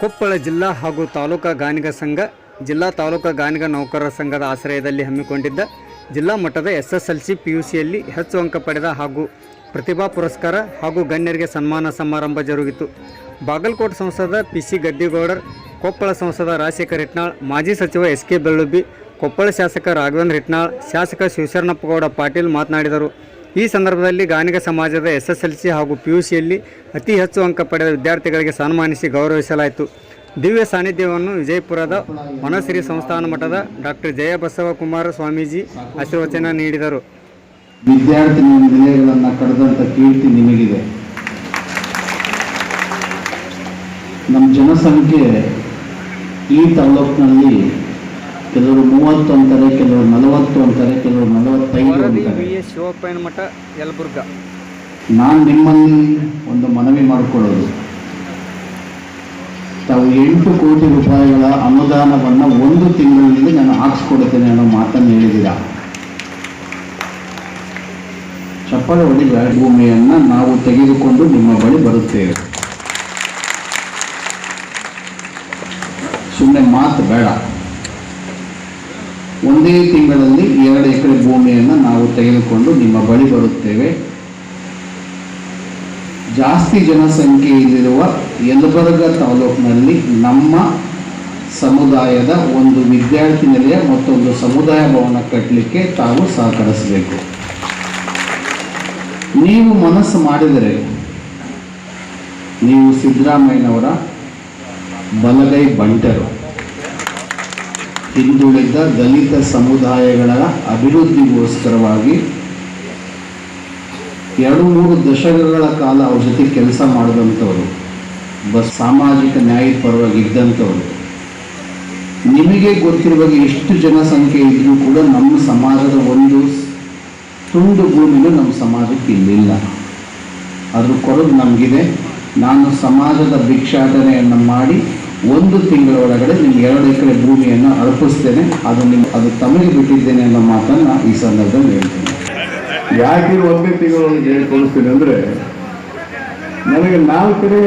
ಕೊಪ್ಪಳ ಜಿಲ್ಲಾ ಹಾಗೂ ತಾಲೂಕಾ ಗಾನಿಗ ಸಂಘ, ಜಿಲ್ಲಾ ತಾಲೂಕಾ ಗಾನಿಗ ನೌಕರರ ಸಂಘದ ಆಶ್ರಯದಲ್ಲಿ ಹಮ್ಮಿಕೊಂಡಿದ್ದ ಜಿಲ್ಲಾ ಮಟ್ಟದ S S L C P U ಸಿಯಲ್ಲಿ ಹೆಚ್ಚು ಅಂಕ ಪಡೆದ ಹಾಗೂ ಪ್ರತಿಭಾ ಪುರಸ್ಕಾರ ಹಾಗೂ ಗಣ್ಯರಿಗೆ ಸನ್ಮಾನ ಸಮಾರಂಭ ಜರುಗಿತು. ಬಾಗಲಕೋಟೆ ಸಂಸದ ಪಿ ಸಿ ಗದ್ದಿಗೌಡರ್, ಕೊಪ್ಪಳ ಸಂಸದ ರಾಜಶೇಖರ್ ಹಿಟ್ನಾಳ್, ಮಾಜಿ ಸಚಿವ ಎಸ್ ಕೆ ಬೆಳ್ಳುಬ್ಬಿ, ಕೊಪ್ಪಳ ಶಾಸಕ ರಾಘವೇಂದ್ರ ಹಿಟ್ನಾಳ್, ಶಾಸಕ ಶಿವಶರಣಪ್ಪಗೌಡ ಪಾಟೀಲ್ ಮಾತನಾಡಿದರು. ಈ ಸಂದರ್ಭದಲ್ಲಿ ಗಾನಿಗ ಸಮಾಜದ ಎಸ್ ಎಸ್ ಎಲ್ ಸಿ ಹಾಗೂ ಪಿ ಯು ಸಿಯಲ್ಲಿ ಅತಿ ಹೆಚ್ಚು ಅಂಕ ಪಡೆದ ವಿದ್ಯಾರ್ಥಿಗಳಿಗೆ ಸನ್ಮಾನಿಸಿ ಗೌರವಿಸಲಾಯಿತು. ದಿವ್ಯ ಸಾನ್ನಿಧ್ಯವನ್ನು ವಿಜಯಪುರದ ಮನಶ್ರೀ ಸಂಸ್ಥಾನ ಮಠದ ಡಾಕ್ಟರ್ ಜಯಬಸವ ಕುಮಾರ ಸ್ವಾಮೀಜಿ ಆಶೀರ್ವಚನ ನೀಡಿದರು. ವಿದ್ಯಾರ್ಥಿ ಕೀರ್ತಿ ನಿಮಗಿದೆ. ನಮ್ಮ ಜನಸಂಖ್ಯೆ ಈ ತಾಲೂಕಿನಲ್ಲಿ ಕೆಲವರು ಮೂವತ್ತು ಅಂತಾರೆ ಕೆಲವರು ನಲವತ್ತು ಅಂತಾರೆ ಕೆಲವರು ನಲವತ್ತೈದು ಅಂತಾರೆ. ಶಿವಪ್ಪಯ್ಯನ ಮಠ ಯಲಬುರ್ಗ. ನಾನು ನಿಮ್ಮಲ್ಲಿ ಒಂದು ಮನವಿ ಮಾಡಿಕೊಳ್ಳೋದು. ತಾವು ಎಂಟು ಕೋಟಿ ರೂಪಾಯಿಗಳ ಅನುದಾನವನ್ನು ಒಂದು ತಿಂಗಳಲ್ಲಿ ನಾನು ಹಾಕ್ಸ್ಕೊಡ್ತೇನೆ ಅನ್ನೋ ಮಾತನ್ನು ಹೇಳಿದ್ದೀರಾ? ಚಪ್ಪಳ ಹೊಡಿ ಭೂಮಿಯನ್ನು ನಾವು ತೆಗೆದುಕೊಂಡು ನಿಮ್ಮ ಬಳಿ ಬರುತ್ತೇವೆ. ಸುಮ್ಮನೆ ಮಾತು ಬೇಡ. ಒಂದೇ ತಿಂಗಳಲ್ಲಿ ಎರಡು ಎಕರೆ ಭೂಮಿಯನ್ನು ನಾವು ತೆಗೆದುಕೊಂಡು ನಿಮ್ಮ ಬಳಿ ಬರುತ್ತೇವೆ. ಜಾಸ್ತಿ ಜನಸಂಖ್ಯೆ ಇಲ್ಲಿರುವ ಯಲಬುರ್ಗ ತಾಲೂಕಿನಲ್ಲಿ ನಮ್ಮ ಸಮುದಾಯದ ಒಂದು ವಿದ್ಯಾರ್ಥಿ ನಿಲಯ ಮತ್ತೊಂದು ಸಮುದಾಯ ಭವನ ಕಟ್ಟಲಿಕ್ಕೆ ತಾವು ಸಹಕರಿಸಬೇಕು. ನೀವು ಮನಸ್ಸು ಮಾಡಿದರೆ ನೀವು ಸಿದ್ದರಾಮಯ್ಯನವರ ಬಲಗೈ ಬಂಟರು. ಹಿಂದುಳಿದ ದಲಿತ ಸಮುದಾಯಗಳ ಅಭಿವೃದ್ಧಿಗೋಸ್ಕರವಾಗಿ ಎರಡು ಮೂರು ದಶಕಗಳ ಕಾಲ ಅವ್ರ ಜೊತೆ ಕೆಲಸ ಮಾಡಿದಂಥವ್ರು ಬಸ್ ಸಾಮಾಜಿಕ ನ್ಯಾಯದ ಪರವಾಗಿ ಇದ್ದಂಥವ್ರು. ನಿಮಗೆ ಗೊತ್ತಿರುವ ಎಷ್ಟು ಜನಸಂಖ್ಯೆ ಇದ್ರೂ ಕೂಡ ನಮ್ಮ ಸಮಾಜದ ಒಂದು ತುಂಡು ಭೂಮಿನೂ ನಮ್ಮ ಸಮಾಜಕ್ಕೆ ಇಲ್ಲಿಲ್ಲ. ಅದ್ರ ಕೊರಗು ನಮಗಿದೆ. ನಾನು ಸಮಾಜದ ಭಿಕ್ಷಾಟನೆಯನ್ನು ಮಾಡಿ ಒಂದು ತಿಂಗಳ ಒಳಗಡೆ ನಿಮ್ಗೆ ಎರಡು ಎಕರೆ ಭೂಮಿಯನ್ನು ಅರ್ಪಿಸ್ತೇನೆ. ಅದು ನಿಮ್ಗೆ ಅದು ತಮಗೆ ಬಿಟ್ಟಿದ್ದೇನೆ ಅನ್ನೋ ಮಾತನ್ನು ಈ ಸಂದರ್ಭದಲ್ಲಿ ಹೇಳ್ತೀನಿ. ಯಾಕೆ ಒಂದೇ ತಿಂಗಳೊಳಗೆ ಕೊಡಿಸ್ತೀನಿ ಅಂದರೆ, ನನಗೆ ನಾಲ್ಕನೇ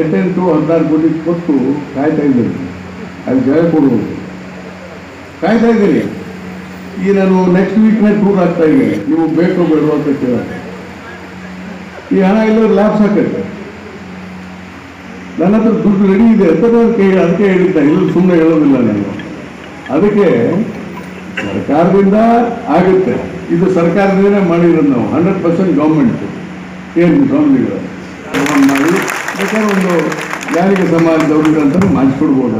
ಎಂಟೆಂಟು ಹದಿನಾರು ಕೋಟಿ ಕೊಟ್ಟು ಕಾಯ್ತಾ ಇದ್ದೀನಿ ಅದು ಜಯ ಕೊಡುವುದು ಕಾಯ್ತಾ ಇದ್ದೀನಿ ಈ ನಾನು ನೆಕ್ಸ್ಟ್ ವೀಕ್ನೇ ಟೂರ್ ಆಗ್ತಾ ಇದ್ದೀನಿ. ನೀವು ಬೇಕು ಬೇಡ ಅಂತ ಕೇಳ ಈ ಹಣ ಎಲ್ಲರೂ ಲ್ಯಾಬ್ಸ್ ಹಾಕೈತೆ ನನ್ನ ಹತ್ರ ದುಡ್ಡು ರೆಡಿ ಇದೆ ಅಂತ ನಾನು ಕೈ ಅದಕ್ಕೆ ಹೇಳಿದ್ದ ಇಲ್ಲಿ ಸುಮ್ಮನೆ ಹೇಳೋದಿಲ್ಲ ನಾನು ಅದಕ್ಕೆ ಸರ್ಕಾರದಿಂದ ಆಗುತ್ತೆ. ಇದು ಸರ್ಕಾರದಿಂದನೇ ಮಾಡಿರೋದು ನಾವು. ಹಂಡ್ರೆಡ್ ಪರ್ಸೆಂಟ್ ಗೌರ್ಮೆಂಟ್ ಏನು ಸ್ವಾಮಿಗಳು? ಮಾಡಿ ಬೇಕಾದ್ರೆ ಒಂದು ಯಾರಿಗೆ ಸಮಾಜದವ್ರಿಗೆ ಅಂತ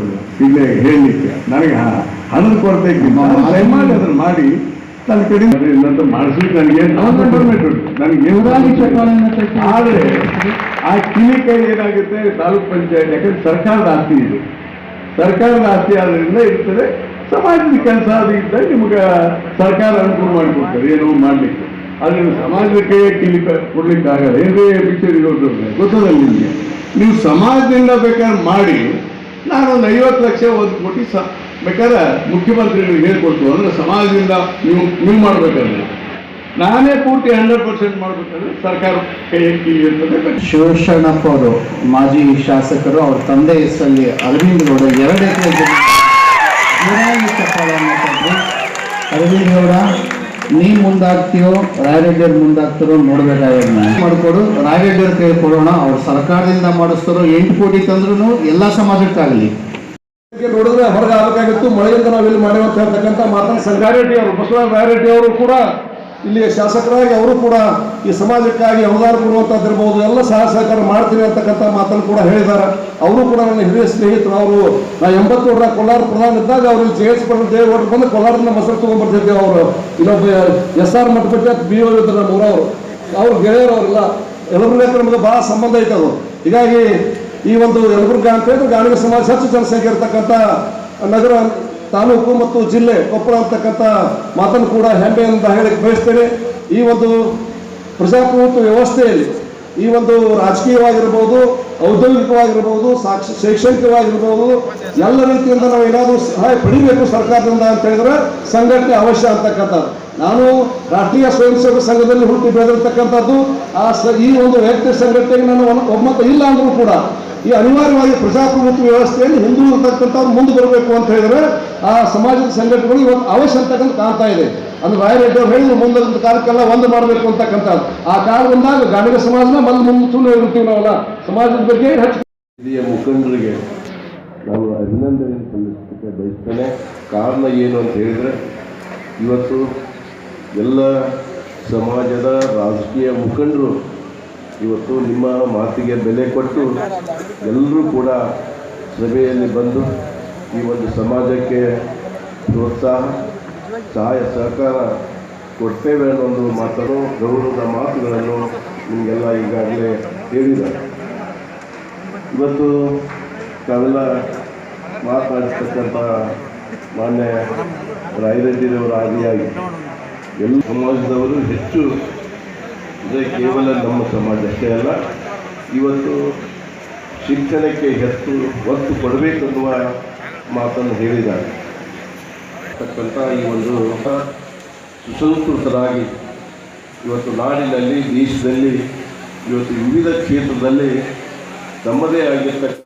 ಅದು. ಇಲ್ಲೇ ಹೇಳಲಿಕ್ಕೆ ನನಗೆ ಹಣದ ಕೊರತೆ ಮಾಡಿ ಅದನ್ನು ಮಾಡಿ ನನ್ನ ಕಡೆ ಇಲ್ಲಂತ ಮಾಡಿಸ್ಲಿಕ್ಕೆ ನನಗೆ ಗೌರ್ಮೆಂಟ್ ಉಂಟು. ನನಗೆ ಆದರೆ ಆ ಕಿಲಿಕೈ ಏನಾಗುತ್ತೆ ತಾಲೂಕ್ ಪಂಚಾಯತ್ ಯಾಕಂದ್ರೆ ಸರ್ಕಾರದ ಆಸ್ತಿ ಇದು. ಸರ್ಕಾರದ ಆಸ್ತಿ ಆದ್ರಿಂದ ಇರ್ತದೆ ಸಮಾಜದ ಕೆಲಸ ಇದ್ದಾಗ ನಿಮಗೆ ಸರ್ಕಾರ ಅನುಕೂಲ ಮಾಡಿಕೊಡ್ತಾರೆ ಏನೋ ಮಾಡ್ಲಿಕ್ಕೆ. ಆದರೆ ನೀವು ಸಮಾಜಕ್ಕೆ ಕಿಲಿ ಕೊಡ್ಲಿಕ್ಕೆ ಆಗಲ್ಲ ಏನೇ ಬಿಚ್ಚರಿ ಗೊತ್ತದ ನಿಮಗೆ? ನೀವು ಸಮಾಜದಿಂದ ಬೇಕಾದ್ರೆ ಮಾಡಿ ನಾನೊಂದು ಐವತ್ತು ಲಕ್ಷ ಒಂದು ಕೋಟಿ ಸ ಬೇಕಾದ್ರೆ ಮುಖ್ಯಮಂತ್ರಿಗಳಿಗೆ ಹೇಳ್ಕೊಟ್ಟು ಅಂದ್ರೆ ಸಮಾಜದಿಂದ ನೀವು ನೀವು ಮಾಡಬೇಕಂದ್ರೆ. ನಾನೇ ಪೂರ್ತಿ ಹಂಡ್ರೆಡ್ ಪರ್ಸೆಂಟ್ ಮಾಡ್ಬೇಕಂದ್ರೆ ಸರ್ಕಾರ ಕೈ ಕಿಲಿ ಇರ್ತದೆ ಶಿವಶರಣಪ್ಪ ಅವರು ಮಾಜಿ ಶಾಸಕರು ಅವ್ರ ತಂದೆ ಹೆಸರಲ್ಲಿ ಅರವಿಂದ್ ಗೌಡ ಎರಡು ಎಕರೆ ಜಮೀನು ಜೋರಾಗಿ ಚಪ್ಪಾಳೆಯನ್ನು ತಟ್ಟಿ, ಅರವಿಂದ್ ಗೌಡ ನೀ ಮುಂದಾಗ್ತೀಯೋ ರಾಯರೆಡ್ಡಿಯರ್ ಮುಂದಾಗ್ತಾರೋ ನೋಡ್ಬೇಕಾದ್ರೆ ಮಾಡಿಕೊಡು? ರಾಯರೆಡ್ಡಿಯವ್ರ ಕೈ ಕೊಡೋಣ ಅವ್ರು ಸರ್ಕಾರದಿಂದ ಮಾಡಿಸ್ತಾರೋ ಎಂಟು ಕೋಟಿ ತಂದ್ರೂ ಎಲ್ಲ ಸಮಾಜಕ್ಕಾಗಲಿ. ನೋಡಿದ್ರೆ ಹೊರಗೆ ಆಗಬೇಕಾಗಿತ್ತು. ಮಳೆಯಿಂದ ನಾವಿಲ್ಲಿ ಮಾಡೇವೆ ಅಂತ ಹೇಳ್ತಕ್ಕಂಥ ಮಾತನ್ನು ಸಂಗಾರೆಡ್ಡಿ ಅವರು, ಬಸವರಾಜ ರಾಯರೆಡ್ಡಿ ಅವರು ಕೂಡ ಇಲ್ಲಿ ಶಾಸಕರಾಗಿ ಅವರು ಕೂಡ ಈ ಸಮಾಜಕ್ಕಾಗಿ ಅವಧಾರ ಕೊಡುವಂಥದ್ದಿರ್ಬೋದು ಎಲ್ಲ ಸಹ ಸಹಕಾರ ಮಾಡ್ತೀನಿ ಅಂತಕ್ಕಂಥ ಮಾತನ್ನು ಕೂಡ ಹೇಳಿದ್ದಾರೆ. ಅವರು ಕೂಡ ನನ್ನ ಹಿರಿಯ ಸ್ನೇಹಿತರು, ಅವರು ನಾ ಎಂಬತ್ತೇಳರ ಕೋಲಾರ ಪ್ರಧಾನ ಇದ್ದಾಗ ಅವರು ಜೆ ಎಸ್ ಪಟೇಲ್ ದೇವೇಗೌಡರು ಬಂದು ಕೋಲಾರದಿಂದ ಮೊಸರು ತೊಗೊಂಡ್ಬರ್ತಿದ್ದೇವೆ ಅವರು. ಇನ್ನೊಬ್ಬ S R Mathapatta B O ಇದ್ರ ನಮ್ಮ ಊರವರು ಅವ್ರು ಗೆಳೆಯರು ಅವರೆಲ್ಲ ಎಲ್ಲರಿಗೂ ನಮಗೆ ಭಾಳ ಸಂಬಂಧ ಐತೆ ಅದು. ಹೀಗಾಗಿ ಈ ಒಂದು ಯಲಬುರ್ಗ ಅಂತ ಹೇಳಿದ್ರೆ ಸಮಾಜ ಹೆಚ್ಚು ಜನಸಂಖ್ಯೆ ಇರತಕ್ಕಂಥ ನಗರ, ತಾಲೂಕು ಮತ್ತು ಜಿಲ್ಲೆ ಕೊಪ್ಪಳ ಅಂತಕ್ಕಂಥ ಮಾತನ್ನು ಕೂಡ ಹೆಮ್ಮೆಯಿಂದ ಹೇಳಕ್ಕೆ ಬಯಸ್ತೇನೆ. ಈ ಒಂದು ಪ್ರಜಾಪ್ರಭುತ್ವ ವ್ಯವಸ್ಥೆಯಲ್ಲಿ ಈ ಒಂದು ರಾಜಕೀಯವಾಗಿರ್ಬೋದು, ಔದ್ಯೋಗಿಕವಾಗಿರ್ಬೋದು, ಸಾಕ್ಷ, ಶೈಕ್ಷಣಿಕವಾಗಿರ್ಬೋದು, ಎಲ್ಲ ರೀತಿಯಿಂದ ನಾವು ಏನಾದರೂ ಸಹಾಯ ಪಡಿಬೇಕು ಸರ್ಕಾರದಿಂದ ಅಂತ ಹೇಳಿದ್ರೆ ಸಂಘಟನೆ ಅವಶ್ಯ ಅಂತಕ್ಕಂಥದ್ದು. ನಾನು ರಾಷ್ಟ್ರೀಯ ಸ್ವಯಂ ಸೇವಕ ಸಂಘದಲ್ಲಿ ಹುಟ್ಟಿ ಬೆಳೆದಿರ್ತಕ್ಕಂಥದ್ದು, ಆ ಈ ಒಂದು ವ್ಯಕ್ತಿ ಸಂಘಟನೆಗೆ ನಾನು ಒಮ್ಮತ ಇಲ್ಲ ಅಂದರೂ ಕೂಡ ಈ ಅನಿವಾರ್ಯವಾಗಿ ಪ್ರಜಾಪ್ರಭುತ್ವ ವ್ಯವಸ್ಥೆಯಲ್ಲಿ ಹಿಂದುಳಿರ್ತಕ್ಕಂಥವ್ರು ಮುಂದೆ ಬರಬೇಕು ಅಂತ ಹೇಳಿದ್ರೆ ಆ ಸಮಾಜದ ಸಂಘಟನೆಗಳು ಇವತ್ತು ಅವಶ್ಯ ಅಂತಕ್ಕಂಥ ಕಾಣ್ತಾ ಇದೆ. ಅಂದ್ರೆ ರಾಯರೆಡ್ಡಿ ಅವ್ರು ಹೇಳಿದ್ರು, ಮುಂದಿನ ಕಾಲಕ್ಕೆಲ್ಲ ಒಂದು ಮಾಡಬೇಕು ಅಂತಕ್ಕಂಥದ್ದು ಆ ಕಾಲ ಬಂದಾಗ ಗಾಣಿಗ ಸಮಾಜನ ಬಂದು ಮುಂದೆ ಸುಮ್ಮನೆ ಇರ್ತೀವಿ ನಾವಲ್ಲ. ಸಮಾಜದ ಬಗ್ಗೆ ಹಿರಿಯ ಮುಖಂಡರಿಗೆ ನಾವು ಅಭಿನಂದನೆ ಸಲ್ಲಿಸಲಿಕ್ಕೆ ಬಯಸ್ತೇನೆ. ಕಾರಣ ಏನು ಅಂತ ಹೇಳಿದ್ರೆ, ಇವತ್ತು ಎಲ್ಲ ಸಮಾಜದ ರಾಜಕೀಯ ಮುಖಂಡರು ಇವತ್ತು ನಿಮ್ಮ ಮಾತಿಗೆ ಬೆಲೆ ಕೊಟ್ಟು ಎಲ್ಲರೂ ಕೂಡ ಸಭೆಯಲ್ಲಿ ಬಂದು ಈ ಒಂದು ಸಮಾಜಕ್ಕೆ ಪ್ರೋತ್ಸಾಹ, ಸಹಾಯ, ಸಹಕಾರ ಕೊಡ್ತೇವೆ ಅನ್ನೋ ಒಂದು ಮಾತನ್ನು ಗೌರವದ ಮಾತುಗಳನ್ನು ನಿಮಗೆಲ್ಲ ಈಗಾಗಲೇ ಹೇಳಿದ್ದಾರೆ. ಇವತ್ತು ತಾವೆಲ್ಲ ಮಾತನಾಡ್ತಕ್ಕಂಥ ಮಾನ್ಯ ರಾಯರೆಡ್ಡಿರವರ ಆದಿಯಾಗಿ ಎಲ್ಲ ಸಮಾಜದವರು ಹೆಚ್ಚು ಅಂದರೆ ಕೇವಲ ನಮ್ಮ ಸಮಾಜಕ್ಕೆ ಅಲ್ಲ, ಇವತ್ತು ಶಿಕ್ಷಣಕ್ಕೆ ಹೆಚ್ಚು ಒತ್ತು ಕೊಡಬೇಕೆನ್ನುವ ಮಾತನ್ನು ಹೇಳಿದ್ದಾರೆ. ತಕ್ಕಂಥ ಈ ಒಂದು ಸುಸಂಸ್ಕೃತರಾಗಿ ಇವತ್ತು ನಾಡಿನಲ್ಲಿ ದೇಶದಲ್ಲಿ, ಇವತ್ತು ವಿವಿಧ ಕ್ಷೇತ್ರದಲ್ಲಿ ತಮ್ಮದೇ ಆಗಿರ್ತಕ್ಕ